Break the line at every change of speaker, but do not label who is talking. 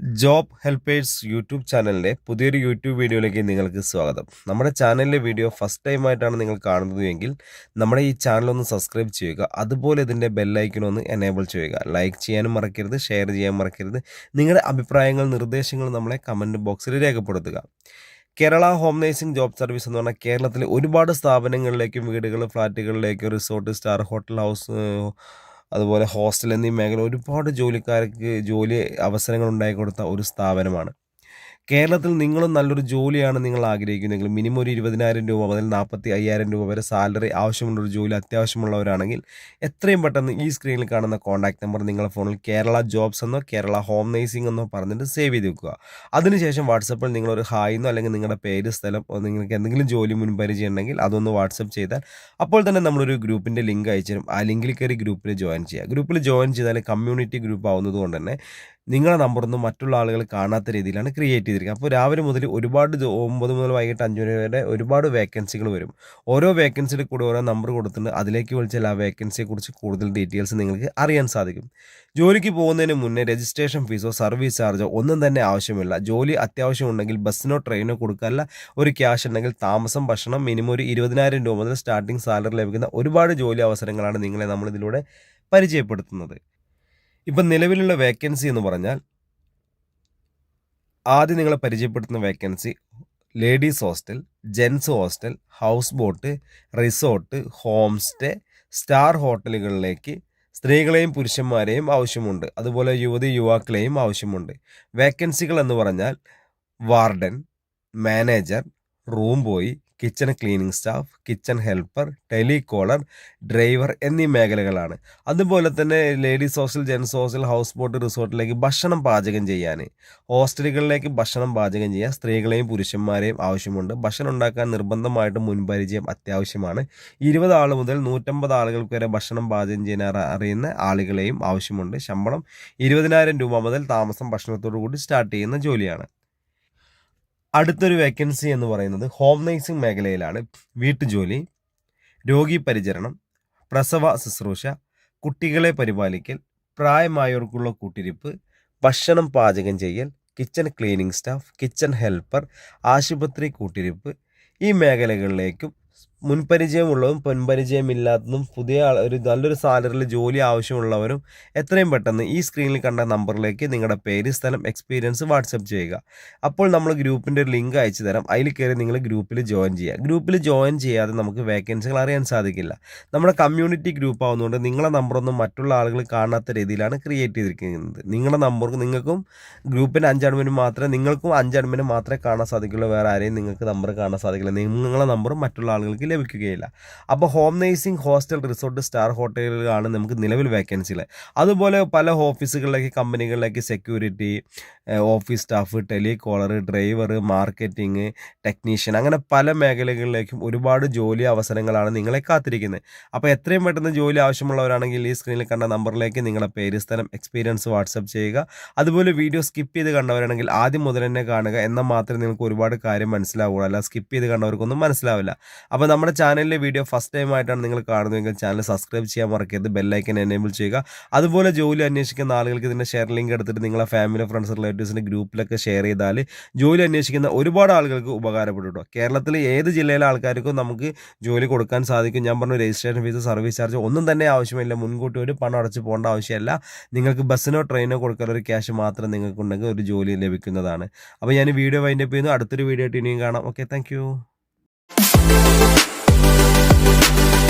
Job helpers YouTube ചാനലിന്റെ പുതിയൊരു YouTube വീഡിയോയിലേക്ക് നിങ്ങൾക്ക് സ്വാഗതം. നമ്മുടെ ചാനലിലെ വീഡിയോ ഫസ്റ്റ് ടൈമായിട്ടാണ് നിങ്ങൾ കാണുന്നത് എങ്കിൽ നമ്മുടെ ഈ ചാനലൊന്ന് സബ്സ്ക്രൈബ് ചെയ്യുക. അതുപോലെ ഇതിന്റെ ബെല്ലൈക്കനൊന്ന് എനേബിൾ ചെയ്യുക. ലൈക്ക് ചെയ്യാനും മറക്കരുത് ഷെയർ ചെയ്യാൻ മറക്കരുത്. നിങ്ങളുടെ അഭിപ്രായങ്ങൾ നിർദ്ദേശങ്ങൾ നമ്മളെ കമന്റ് ബോക്സിൽ രേഖപ്പെടുത്തുക. Kerala home nursing job service എന്ന് പറഞ്ഞാൽ കേരളത്തിലെ ഒരുപാട് സ്ഥാപനങ്ങളിലേക്കും വീടുകൾ ഫ്ലാറ്റുകളിലേക്കും റിസോർട്ട് സ്റ്റാർ ഹോട്ടൽ ഹൗസ് അതുപോലെ ഹോസ്റ്റൽ എന്നീ മേഖല ഒരുപാട് ജോലിക്കാർക്ക് ജോലി അവസരങ്ങൾ ഉണ്ടാക്കി കൊടുത്ത ഒരു സ്ഥാപനമാണ്. കേരളത്തിൽ നിങ്ങളും നല്ലൊരു ജോലിയാണ് നിങ്ങൾ ആഗ്രഹിക്കുന്നതെങ്കിൽ മിനിമം ഒരു ഇരുപതിനായിരം രൂപ മുതൽ നാൽപ്പത്തി അയ്യായിരം രൂപ വരെ സാലറി ആവശ്യമുള്ള ഒരു ജോലി അത്യാവശ്യമുള്ളവരാണെങ്കിൽ എത്രയും പെട്ടെന്ന് ഈ സ്ക്രീനിൽ കാണുന്ന കോൺടാക്ട് നമ്പർ നിങ്ങളുടെ ഫോണിൽ കേരള ജോബ്സ് എന്നോ കേരള ഹോം നേഴ്സിംഗ് എന്നോ പറഞ്ഞിട്ട് സേവ് ചെയ്ത് വെക്കുക. അതിനുശേഷം വാട്സപ്പിൽ നിങ്ങളൊരു ഹായ് എന്നോ അല്ലെങ്കിൽ നിങ്ങളുടെ പേര് സ്ഥലം നിങ്ങൾക്ക് എന്തെങ്കിലും ജോലി മുൻപരിചയം ഉണ്ടെങ്കിൽ അതൊന്ന് വാട്സപ്പ് ചെയ്താൽ അപ്പോൾ തന്നെ നമ്മളൊരു ഗ്രൂപ്പിന്റെ ലിങ്ക് അയച്ചു തരും. ആ ലിങ്കിൽ കയറി ഗ്രൂപ്പിൽ ജോയിൻ ചെയ്യുക. ഗ്രൂപ്പിൽ ജോയിൻ ചെയ്താൽ കമ്മ്യൂണിറ്റി ഗ്രൂപ്പ് ആവുന്നത് കൊണ്ട് തന്നെ നിങ്ങളുടെ നമ്പറൊന്നും മറ്റുള്ള ആളുകൾ കാണാത്ത രീതിയിലാണ് ക്രിയേറ്റ് ചെയ്തിരിക്കുന്നത്. അപ്പോൾ രാവിലെ മുതൽ ഒരുപാട് ഒമ്പത് മുതൽ വൈകിട്ട് അഞ്ച് മണി വരെ ഒരുപാട് വേക്കൻസികൾ വരും. ഓരോ വേക്കൻസിയിൽ കൂടെ ഓരോ നമ്പർ കൊടുത്തിട്ടുണ്ട് അതിലേക്ക് വിളിച്ചാൽ ആ വേക്കൻസിയെക്കുറിച്ച് കൂടുതൽ ഡീറ്റെയിൽസ് നിങ്ങൾക്ക് അറിയാൻ സാധിക്കും. ജോലിക്ക് പോകുന്നതിന് മുന്നേ രജിസ്ട്രേഷൻ ഫീസോ സർവീസ് ചാർജോ ഒന്നും തന്നെ ആവശ്യമില്ല. ജോലി അത്യാവശ്യം ഉണ്ടെങ്കിൽ ബസ്സിനോ ട്രെയിനോ കൊടുക്കാനല്ല ഒരു ക്യാഷ് ഉണ്ടെങ്കിൽ താമസം ഭക്ഷണം മിനിമം ഒരു ഇരുപതിനായിരം രൂപ മുതൽ സ്റ്റാർട്ടിംഗ് സാലറി ലഭിക്കുന്ന ഒരുപാട് ജോലി അവസരങ്ങളാണ് നിങ്ങളെ നമ്മളിതിലൂടെ പരിചയപ്പെടുത്തുന്നത്. ഇപ്പം നിലവിലുള്ള വേക്കൻസി എന്ന് പറഞ്ഞാൽ ആദ്യം നിങ്ങളെ പരിചയപ്പെടുത്തുന്ന vacancy ladies hostel gents hostel house boat resort home stay star ഹോട്ടലുകളിലേക്ക് സ്ത്രീകളെയും പുരുഷന്മാരെയും ആവശ്യമുണ്ട്. അതുപോലെ യുവതി യുവാക്കളെയും ആവശ്യമുണ്ട്. വേക്കൻസികൾ എന്ന് പറഞ്ഞാൽ warden manager room boy kitchen cleaning staff kitchen helper telecaller driver എന്നീ മേഖലകളാണ്. അതുപോലെ തന്നെ ladies hostel gents hostel house boat റിസോർട്ടിലേക്ക് ഭക്ഷണം പാചകം ചെയ്യാൻ. ഹോസ്റ്റലുകളിലേക്ക് ഭക്ഷണം പാചകം ചെയ്യാൻ സ്ത്രീകളെയും പുരുഷന്മാരെയും ആവശ്യമുണ്ട്. ഭക്ഷണം ഉണ്ടാക്കാൻ നിർബന്ധമായിട്ടും മുൻപരിചയം അത്യാവശ്യമാണ്. ഇരുപത് ആൾ മുതൽ നൂറ്റമ്പത് ആളുകൾക്ക് വരെ ഭക്ഷണം പാചകം ചെയ്യാൻ അറിയുന്ന ആളുകളെയും ആവശ്യമുണ്ട്. ശമ്പളം ഇരുപതിനായിരം രൂപ മുതൽ താമസം ഭക്ഷണത്തോടു കൂടി സ്റ്റാർട്ട് ചെയ്യുന്ന ജോലിയാണ്. അടുത്തൊരു വേക്കൻസി എന്ന് പറയുന്നത് ഹോം നേഴ്സിംഗ് മേഖലയിലാണ്. വീട്ടുജോലി രോഗി പരിചരണം പ്രസവ ശുശ്രൂഷ കുട്ടികളെ പരിപാലിക്കൽ പ്രായമായവർക്കുള്ള കൂട്ടിരിപ്പ് ഭക്ഷണം പാചകം ചെയ്യൽ kitchen cleaning staff kitchen helper ആശുപത്രി കൂട്ടിരിപ്പ് ഈ മേഖലകളിലേക്കും മുൻപരിചയമുള്ളതും പൊൻപരിചയമില്ലാത്തതും പുതിയ ഒരു നല്ലൊരു സാലറിയിൽ ജോലി ആവശ്യമുള്ളവരും എത്രയും പെട്ടെന്ന് ഈ സ്ക്രീനിൽ കണ്ട നമ്പറിലേക്ക് നിങ്ങളുടെ പേര് സ്ഥലം എക്സ്പീരിയൻസ് വാട്സപ്പ് ചെയ്യുക. അപ്പോൾ നമ്മൾ ഗ്രൂപ്പിന്റെ ഒരു ലിങ്ക് അയച്ചു തരാം. അതിൽ കയറി നിങ്ങൾ ഗ്രൂപ്പിൽ ജോയിൻ ചെയ്യുക. ഗ്രൂപ്പിൽ ജോയിൻ ചെയ്യാതെ നമുക്ക് വേക്കൻസികൾ അറിയാൻ സാധിക്കില്ല. നമ്മുടെ കമ്മ്യൂണിറ്റി ഗ്രൂപ്പ് ആവുന്നതുകൊണ്ട് നിങ്ങളുടെ നമ്പറൊന്നും മറ്റുള്ള ആളുകൾ കാണാത്ത രീതിയിലാണ് ക്രിയേറ്റ് ചെയ്തിരിക്കുന്നത്. നിങ്ങളുടെ നമ്പർ നിങ്ങൾക്കും ഗ്രൂപ്പിന്റെ അഞ്ച് മാത്രമേ നിങ്ങൾക്കും അഞ്ച് മാത്രമേ കാണാൻ സാധിക്കുള്ളൂ. വേറെ ആരെയും നിങ്ങൾക്ക് നമ്പർ കാണാൻ സാധിക്കില്ല. നിങ്ങളുടെ നമ്പർ മറ്റുള്ള ആളുകൾക്ക് ലഭിക്കുകയില്ല അപ്പോൾ home nursing hostel resort star ഹോട്ടലുകളാണ് നമുക്ക് നിലവിൽ വേക്കൻസികൾ അതുപോലെ പല ഓഫീസുകളിലേക്ക് കമ്പനികളിലേക്ക് security office staff telecaller driver marketing technician അങ്ങനെ പല മേഖലകളിലേക്കും ഒരുപാട് ജോലി അവസരങ്ങളാണ് നിങ്ങളെ കാത്തിരിക്കുന്നത്. അപ്പോൾ എത്രയും പെട്ടെന്ന് ജോലി ആവശ്യമുള്ളവരാണെങ്കിൽ ഈ സ്ക്രീനിൽ കണ്ട നമ്പറിലേക്ക് നിങ്ങളുടെ പേര് സ്ഥലം എക്സ്പീരിയൻസ് വാട്സപ്പ് ചെയ്യുക. അതുപോലെ വീഡിയോ സ്കിപ്പ് ചെയ്ത് കണ്ടവരാണെങ്കിൽ ആദ്യം മുതൽ തന്നെ കാണുക. എന്നാൽ മാത്രമേ നിങ്ങൾക്ക് ഒരുപാട് കാര്യം മനസ്സിലാവുകയുള്ളൂ. അല്ല സ്കിപ്പ് ചെയ്ത് കണ്ടവർക്കൊന്നും മനസ്സിലാവില്ല. അപ്പോൾ നമ്മുടെ ചാനലിലെ വീഡിയോ ഫസ്റ്റ് ടൈം ആയിട്ടാണ് നിങ്ങൾ കാണുന്നതെങ്കിൽ ചാനൽ സബ്സ്ക്രൈബ് ചെയ്യാൻ മറക്കരുത് ബെല്ലൈക്കൻ എനേബിൾ ചെയ്യുക. അതുപോലെ ജോലി അന്വേഷിക്കുന്ന ആളുകൾക്ക് ഇതിന്റെ ഷെയർ ലിങ്ക് എടുത്തിട്ട് നിങ്ങളെ ഫാമിലി ഫ്രണ്ട്സ് റിലേറ്റീവ്സിന്റെ ഗ്രൂപ്പിലൊക്കെ ഷെയർ ചെയ്താൽ ജോലി അന്വേഷിക്കുന്ന ഒരുപാട് ആളുകൾക്ക് ഉപകാരപ്പെടും കേട്ടോ കേരളത്തിൽ ഏത് ജില്ലയിലെ ആൾക്കാർക്കും നമുക്ക് ജോലി കൊടുക്കാൻ സാധിക്കും. ഞാൻ പറഞ്ഞു രജിസ്ട്രേഷൻ ഫീസ് സർവീസ് ചാർജ് ഒന്നും തന്നെ ആവശ്യമില്ല. മുൻകൂട്ടി ഒരു പണം അടച്ച് പോകേണ്ട ആവശ്യമില്ല. നിങ്ങൾക്ക് ബസ്സിനോ ട്രെയിനോ കൊടുക്കാൻ ഒരു ക്യാഷ് മാത്രം നിങ്ങൾക്കുണ്ടെങ്കിൽ ഒരു ജോലി ലഭിക്കുന്നതാണ്. അപ്പോൾ ഞാൻ വീഡിയോ വൈൻഡപ്പ് ചെയ്യുന്നു. അടുത്തൊരു വീഡിയോ ആയിട്ട് ഇനിയും കാണാം. Okay thank Thank you.